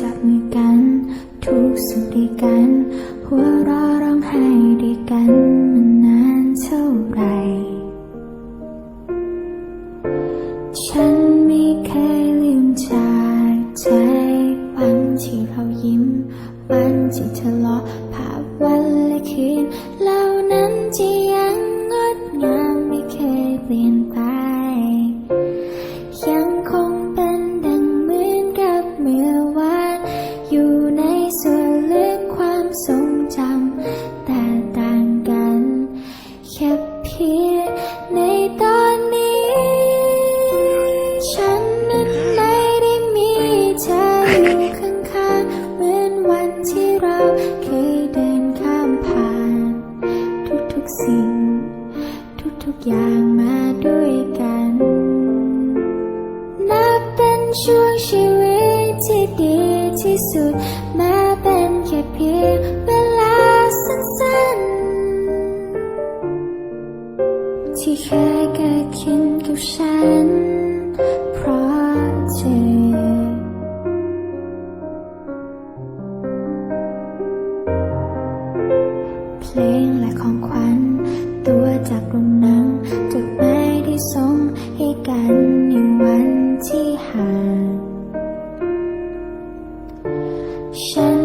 จับมือกัน ทุกสุขด้วยกัน หัวเราะร้องไห้ด้วยกันมันนานเท่าไหร่ ฉันไม่เคยลืมจากใจวันที่เรายิ้ม วันที่เธอร้อง ค่เพียงในตอนนี้ ฉันนั้นไม่ได้มีเธออยู่ข้างๆเหมือนวันที่เราเคยเดินข้ามผ่าน ทุกๆสิ่ง ทุกๆอย่างมาด้วยกัน นับเป็นช่วงชีวิตที่ดีที่สุดแม้เป็นแค่เพียง ที่เคยเกิดขึ้นกับฉัน เพราะเธอเพลงและของขวัญ ตัวจากหนังจดหมายที่ส่งให้กันในวันที่ห่างฉัน